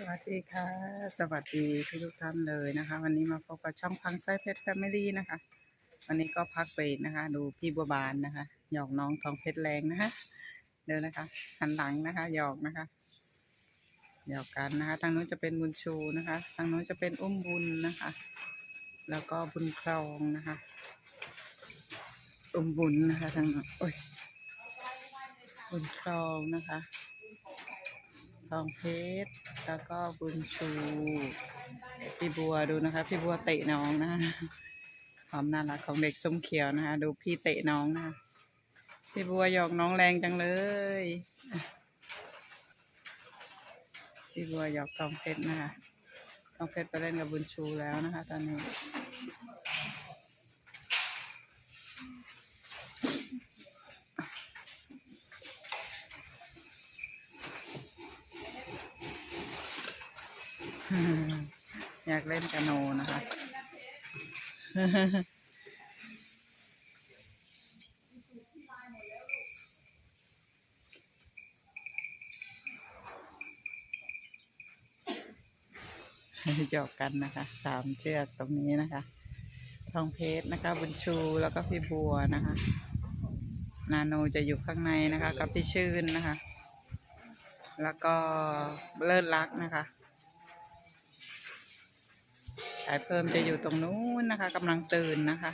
สวัสดีค่ะ สวัสดีทุกทุกท่านเลยนะคะ วันนี้มาพบกับช่องพังไส้เพชรแฟมิลี่นะคะ วันนี้ก็พักเบรกนะคะ ดูพี่บัวบานนะคะ หยอกน้องทองเพชรแรงนะคะเดินนะคะ หันหลังนะคะ หยอกนะคะ หยอกกันนะคะ ทางนู้นจะเป็นบุญชูนะคะ ทางนู้นจะเป็นอุ้มบุญนะคะ แล้วก็บุญครองนะคะอุ้มบุญนะคะ ทางนู้นโอ้ยบุญครองนะคะ ทองเพชร แล้วก็บุญชู พี่บัวดูนะคะ พี่บัวเตะน้องนะความน่ารักของเด็กส้มเขียวนะคะ ดูพี่เตะน้องนะคะพี่บัวหยอกน้องแรงจังเลย พี่บัวหยอกทองเพชรนะคะทองเพชรไปเล่นกับบุญชูแล้วนะคะ ตอนนี้ อยาก เล่นกาโนนะคะ หยอกกันนะคะ สามเชือกตรงนี้นะคะ ทองเพชรนะคะ บุญชูแล้วก็พี่บัวนะคะ นาโนจะอยู่ข้างในนะคะ กับพี่ชื่นนะคะ แล้วก็เลิศรักนะคะ สายเพิ่มจะอยู่ตรงนู้นนะคะกำลังตื่นนะคะ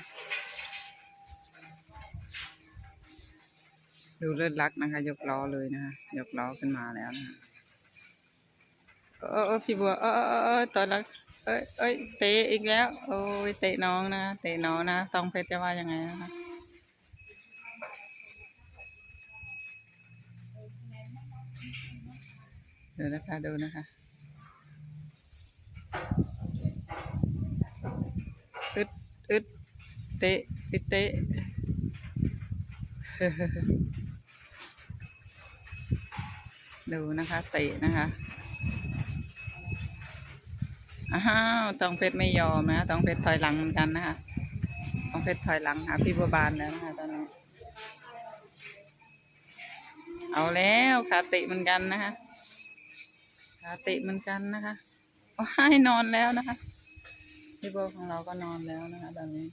ดูเลือดรักนะคะ ยกล้อเลยนะคะ ยกล้อขึ้นมาแล้วนะคะเออเออพี่บัวเออเออเออเออตอนแรกเอ้ยเอ้ยเตะอีกแล้ว โอ้ยเตะน้องนะเตะน้องนะตองเพชรจะว่ายังไงนะคะดูนะคะดูนะคะ อึดอึดเตะอึดเตะดูนะคะ เตะนะคะอ้าวตองเพชรไม่ยอมนะตองเพชรถอยหลังเหมือนกันนะคะตองเพชรถอยหลังหาพี่บัวบานแล้วนะคะตอนนี้เอาแล้วขาเตะเหมือนกันนะคะขาเตะเหมือนกันนะคะว้ายนอนแล้วนะคะ พี่โบของเราก็นอนแล้วนะคะตอนนี้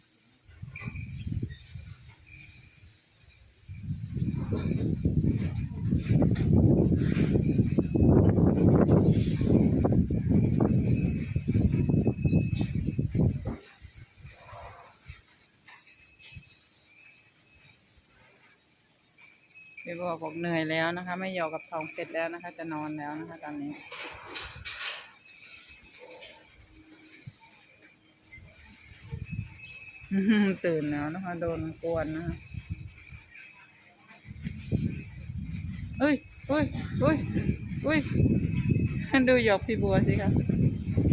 พี่โบบอกเหนื่อยแล้วนะคะ ไม่ยอกับทองเพชรแล้วนะคะ จะนอนแล้วนะคะตอนนี้ ตื่นแล้วนะคะ โดนกวนนะคะเอ้ยเอ้ยเอ้ยเอ้ยดูหยอกพี่บัวสิคะ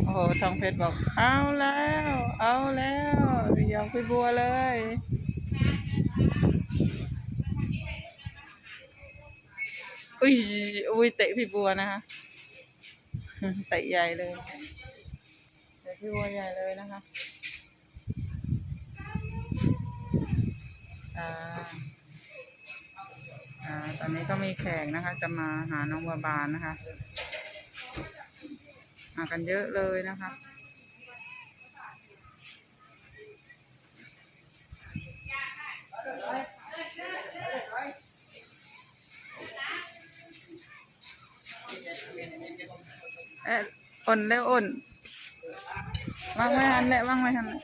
โอ้โหทองเพชรบอก เอาแล้ว เอาแล้วหยอกพี่บัวเลยอุ้ยอุ้ยเตะพี่บัวนะคะเตะใหญ่เลยเตะพี่บัวใหญ่เลยนะคะ อ่าอ่าตอนนี้ก็มีแขกนะคะ จะมาหาน้องบัวบานนะคะ มากันเยอะเลยนะคะเอ๊ะอ่นแล้วอ่นว่างไม่ทันแหละว่างไม่ทันแหละ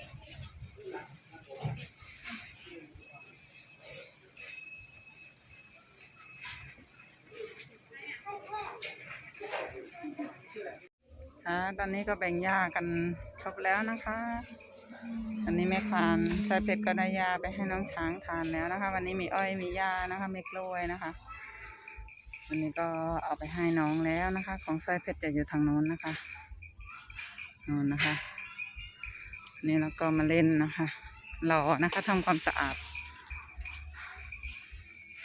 ตอนนี้ก็แบ่งหญ้ากันครบแล้วนะคะ อันนี้แม่คานชายเป็ดก็ได้หญ้าไปให้น้องช้างทานแล้วนะคะ วันนี้มีอ้อยมีหญ้านะคะมีกล้วยนะคะ วันนี้ก็เอาไปให้น้องแล้วนะคะ ของไส้เพชรจะอยู่ทางโน้นนะคะนู่นนะคะ นี่เราก็มาเล่นนะคะรอนะคะทำความสะอาด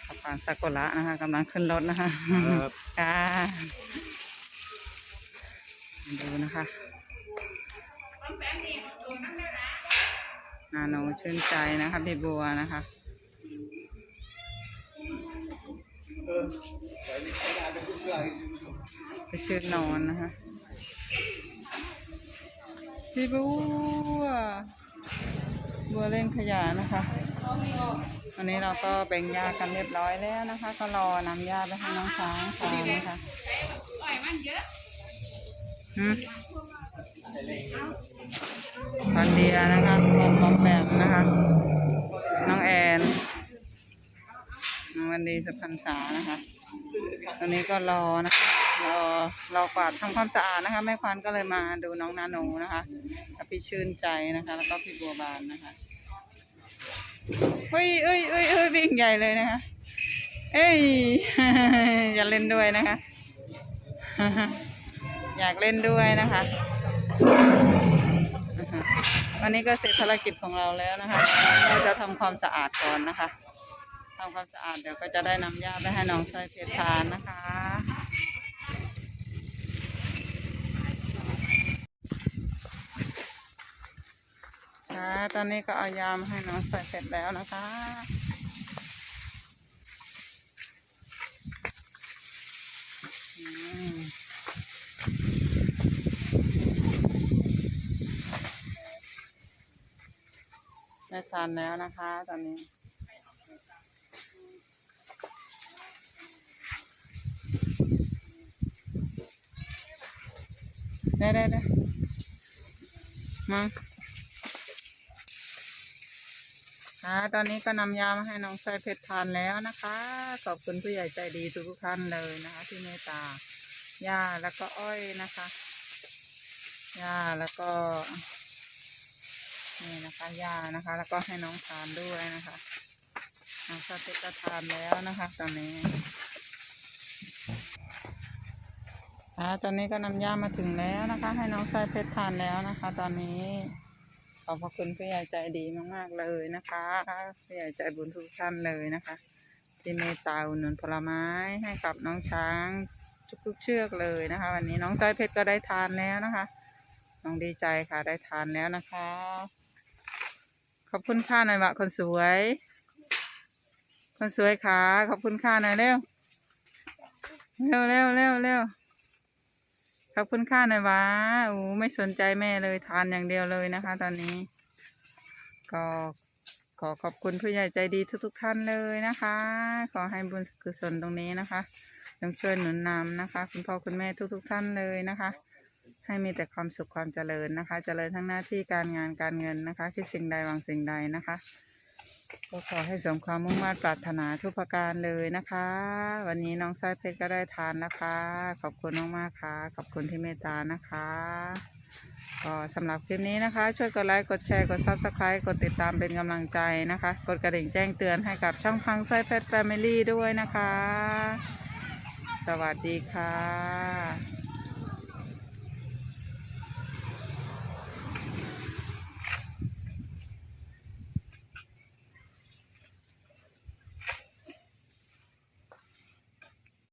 สะพานซากุระนะคะกำลังขึ้นรถนะคะครับค่ะ ดูนะคะนาโนชื่นใจนะคะพี่บัวนะคะไปชื่นนอนนะคะพี่บัวบัวเล่นขยะนะคะวันนี้เราก็แบ่งยากันเรียบร้อยแล้วนะคะ ก็รอนำยาไปให้น้องช้างทานนะคะ พันเดียนะคะของบอมแบมนะคะน้องแอนน้องวันดีสุพรรณษานะคะ ตอนนี้ก็รอนะคะ รอรอกวาดทำความสะอาดนะคะ แม่ควานก็เลยมาดูน้องนาโนนะคะกับพี่ชื่นใจนะคะ แล้วก็พี่บัวบานนะคะเฮ้ยเอ้ยเอ้ยเอ้ยวิ่งใหญ่เลยนะคะ เอ้ยอย่าเล่นด้วยนะคะ อยากเล่นด้วยนะคะ วันนี้ก็เสร็จภารกิจของเราแล้วนะคะเราจะทำความสะอาดก่อนนะคะทำความสะอาดเดี๋ยวก็จะได้นำยาไปให้น้องชายเพชรทานนะคะ ค่ะ ตอนนี้ก็เอายามาให้น้องใส่เสร็จแล้วนะคะ ได้ทานแล้วนะคะ ตอนนี้ ได้ได้ได้มาค่ะตอนนี้ก็นำยามาให้น้องใส่เพชรทานแล้วนะคะ ขอบคุณผู้ใหญ่ใจดีทุกๆท่านเลยนะคะ ที่เมตตายาแล้วก็อ้อยนะคะยาแล้วก็ นี่นะคะยานะคะ แล้วก็ให้น้องทานด้วยนะคะน้องสเต็กก็ทานแล้วนะคะ ตอนนี้อ่าตอนนี้ก็นำยามาถึงแล้วนะคะ ให้น้องสายเพชรทานแล้วนะคะ ตอนนี้ขอบพระคุณผู้ใหญ่ใจดีมากๆเลยนะคะผู้ใหญ่ใจบุญทุกท่านเลยนะคะ ที่เมตตาอุดหนุนผลไม้ให้กับน้องช้างทุกๆเชือกเลยนะคะ วันนี้น้องสายเพชรก็ได้ทานแล้วนะคะ น้องดีใจค่ะได้ทานแล้วนะคะ ขอบคุณค่าหน่อยวะคนสวย คนสวยค่ะขอบคุณค่าหน่อยเร็วเร็วเร็วเร็วเร็วขอบคุณค่าหน่อยวะโอ้ไม่สนใจแม่เลยทานอย่างเดียวเลยนะคะ ตอนนี้ ก็ขอขอบคุณผู้ใหญ่ใจดีทุกๆท่านเลยนะคะ ขอให้บุญกุศลตรงนี้นะคะจงช่วยหนุนนำนะคะ คุณพ่อคุณแม่ทุกๆท่านเลยนะคะ ให้มีแต่ความสุขความเจริญนะคะ เจริญทั้งหน้าที่การงานการเงินนะคะ คิดสิ่งใดหวังสิ่งใดนะคะก็ขอให้สมความมุ่งมั่นปรารถนาทุกประการเลยนะคะ วันนี้น้องสายเพชรก็ได้ทานนะคะ ขอบคุณมากๆค่ะ ขอบคุณที่เมตตานะคะก็สำหรับคลิปนี้นะคะ ช่วยกดไลค์ กดแชร์ กดซับสไครต์กดติดตามเป็นกำลังใจนะคะ กดกระดิ่งแจ้งเตือนให้กับช่องพังไส้เพชรแฟมิลี่ด้วยนะคะ สวัสดีค่ะ